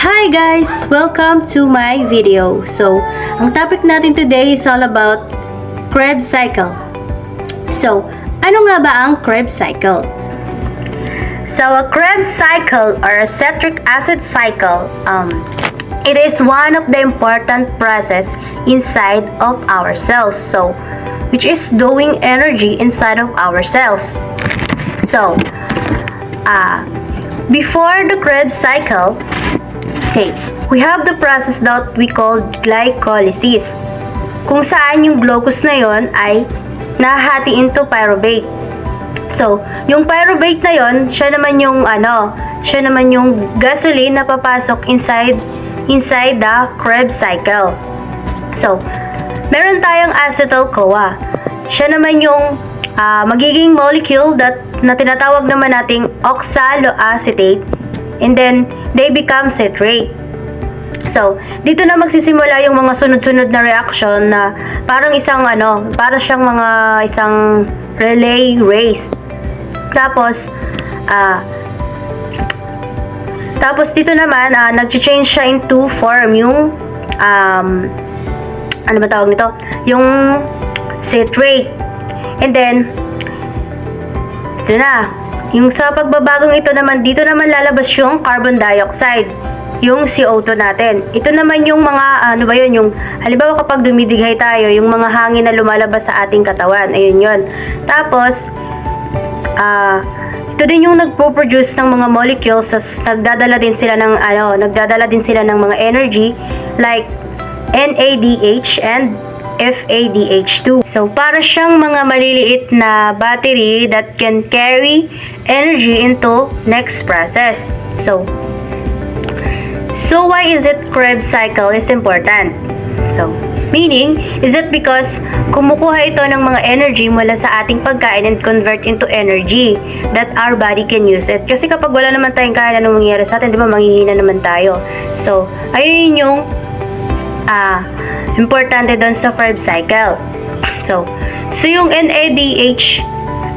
Hi guys! Welcome to my video. So, ang topic natin today is all about Krebs cycle. So, ano nga ba ang Krebs cycle? So, a Krebs cycle or a citric acid cycle, um, it is one of the important process inside of our cells. So, which is doing energy inside of our cells. So, ah, before the Krebs cycle, okay, we have the process that we call glycolysis. Kung saan yung glucose na yon ay nahati into pyruvate. So, yung pyruvate na yon, siya naman yung ano, siya naman yung gasoline na papasok inside inside the Krebs cycle. So, meron tayong acetyl-CoA. Siya naman yung ah, magiging molecule that na tinatawag naman nating oxaloacetate and then they become citrate. So, dito na magsisimula yung mga sunod-sunod na reaction na parang isang ano, para siyang mga isang relay race. Tapos, ah, tapos dito naman, ah, nag-change siya into form yung, um, ano ba tawag nito? Yung citrate. And then, ito na. Yung sa pagbabagong ito naman, dito naman lalabas yung carbon dioxide. Yung CO2 natin. Ito naman yung mga, ano ba yun, yung, halimbawa kapag dumidighay tayo, yung mga hangin na lumalabas sa ating katawan. Ayun yun. Tapos, ah, ito din yung nagpo-produce ng mga molecules, tas nagdadala din sila ng, ano, nagdadala din sila ng mga energy, like NADH and FADH2. So, para siyang mga maliliit na battery that can carry energy into next process. So, so why is it Krebs cycle is important? So, meaning, is it because kumukuha ito ng mga energy mula sa ating pagkain and convert into energy that our body can use it. Kasi kapag wala naman tayong kain, anong mangyayari sa atin? Di ba, manghihina naman tayo. So, ayun yung ah, importante doon sa Krebs cycle. So, so yung NADH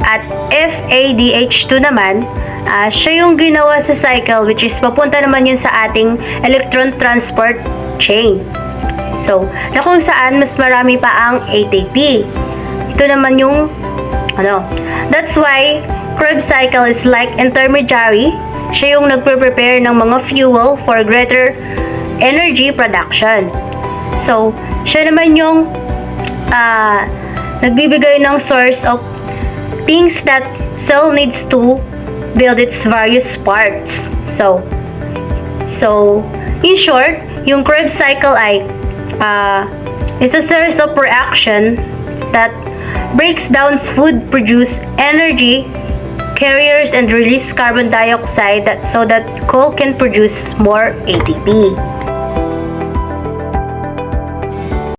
at FADH2 naman, ah, siya yung ginawa sa cycle which is papunta naman yun sa ating electron transport chain. So, na kung saan mas marami pa ang ATP. Ito naman yung ano, that's why Krebs cycle is like intermediary. Siya yung nagpre-prepare ng mga fuel for greater energy production. So, siya naman yung ah, nagbibigay ng source of things that cell needs to build its various parts. So, so in short, yung Krebs cycle ay ah, is a series of reaction that breaks down food, produce energy, carriers, and release carbon dioxide that so that coal can produce more ATP.